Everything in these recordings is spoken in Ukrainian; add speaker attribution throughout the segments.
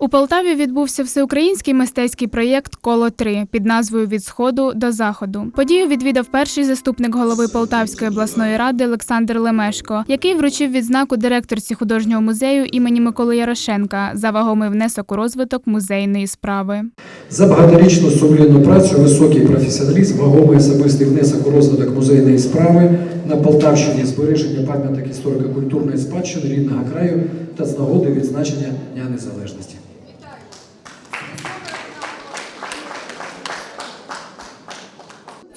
Speaker 1: У Полтаві відбувся всеукраїнський мистецький проєкт Коло 3 під назвою Від сходу до заходу. Подію відвідав перший заступник голови Полтавської обласної ради Олександр Лемешко, який вручив відзнаку директорці художнього музею імені Миколи Ярошенка за вагомий внесок у розвиток музейної справи.
Speaker 2: За багаторічну сумлінну працю, високий професіоналізм, вагомий особистий внесок у розвиток музейної справи на Полтавщині, збереження пам'яток історико-культурної спадщини рідного краю та з нагоди відзначення Дня Незалежності.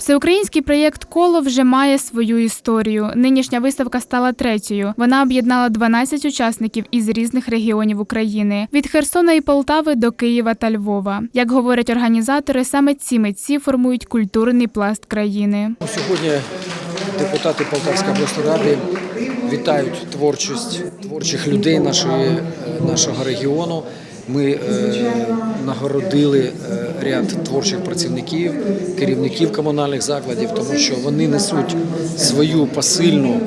Speaker 1: Всеукраїнський проєкт Коло вже має свою історію. Нинішня виставка стала третьою. Вона об'єднала 12 учасників із різних регіонів України від Херсона і Полтави до Києва та Львова. Як говорять організатори, саме ці митці формують культурний пласт країни.
Speaker 3: Сьогодні депутати Полтавської обласної ради вітають творчість творчих людей нашої, е, нашого регіону. Ми е, нагородили е, ряд творчих працівників, керівників комунальних закладів, тому що вони несуть свою посильну,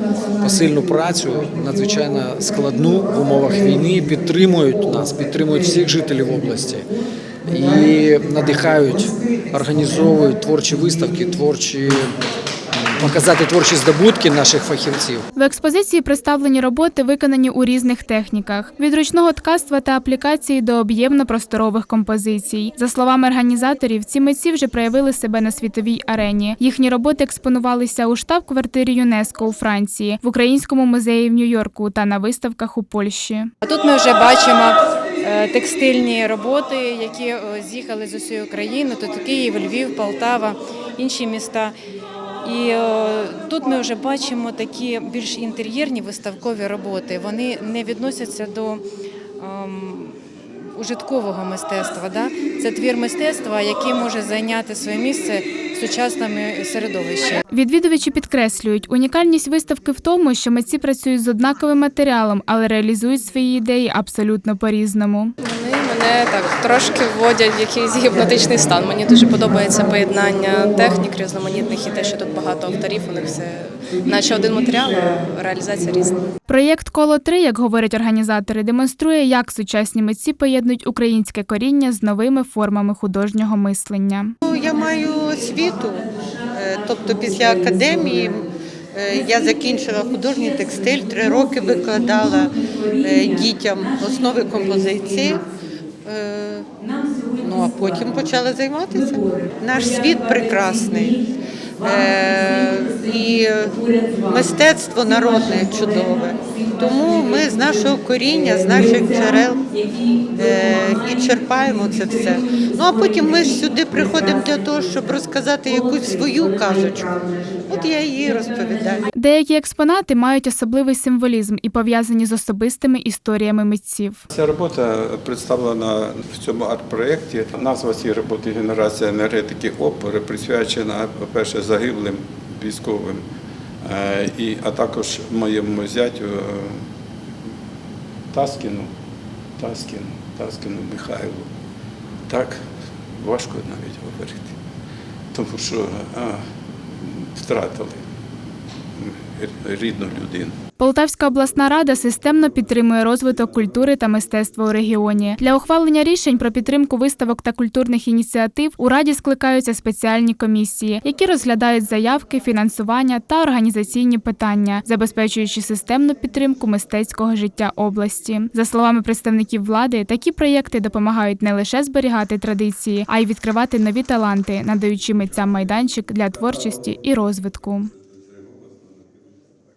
Speaker 3: посильну працю, надзвичайно складну в умовах війни, підтримують нас, підтримують всіх жителів області і надихають, організовують творчі виставки, творчі показати творчі здобутки наших фахівців.
Speaker 1: В експозиції представлені роботи, виконані у різних техніках: від ручного ткацтва та аплікації до об'ємно-просторових композицій. За словами організаторів, ці митці вже проявили себе на світовій арені. Їхні роботи експонувалися у штаб-квартирі ЮНЕСКО у Франції, в Українському музеї в Нью-Йорку та на виставках у Польщі.
Speaker 4: А тут ми вже бачимо е, текстильні роботи, які е, з'їхали з усієї України. Тут Київ, Львів, Полтава, інші міста. І е, тут ми вже бачимо такі більш інтер'єрні виставкові роботи. Вони не відносяться до ем, ужиткового мистецтва. Це твір мистецтва, який може зайняти своє місце в сучасному середовищі.
Speaker 1: Відвідувачі підкреслюють, унікальність виставки в тому, що митці працюють з однаковим матеріалом, але реалізують свої ідеї абсолютно по-різному.
Speaker 5: Вони мене так трошки вводять в якийсь гіпнотичний стан. Мені дуже подобається поєднання технік різноманітних і те, що тут багато авторів, у них все наче один матеріал, а реалізація різна.
Speaker 1: Проєкт Коло 3 як говорять організатори, демонструє, як сучасні митці поєднують українське коріння з новими формами художнього мислення.
Speaker 6: Ну, Я маю освіту, е, тобто після академії е, я закінчила художній текстиль, три роки викладала е, дітям основи композиції. Е, Ну а потім почала займатися. Наш світ прекрасний. Е, І мистецтво народне чудове. Тому ми з нашого коріння, з наших джерел е, і черпаємо це все. Ну а потім ми ж сюди приходимо для того, щоб розказати якусь свою казочку. От я її розповідаю.
Speaker 1: Деякі експонати мають особливий символізм і пов'язані з особистими історіями митців.
Speaker 7: Ця робота представлена в цьому арт-проєкті. Назва цієї роботи Генерація енергетики опори присвячена, по-перше, загиблим військовим, е, і, а також моєму зятю е, Таскіну, Таскіну, Таскіну Михайлу. Так важко навіть говорити, тому що е, втратили рідну людину.
Speaker 1: Полтавська обласна рада системно підтримує розвиток культури та мистецтва у регіоні. Для ухвалення рішень про підтримку виставок та культурних ініціатив у раді скликаються спеціальні комісії, які розглядають заявки, фінансування та організаційні питання, забезпечуючи системну підтримку мистецького життя області. За словами представників влади, такі проєкти допомагають не лише зберігати традиції, а й відкривати нові таланти, надаючи митцям майданчик для творчості і розвитку.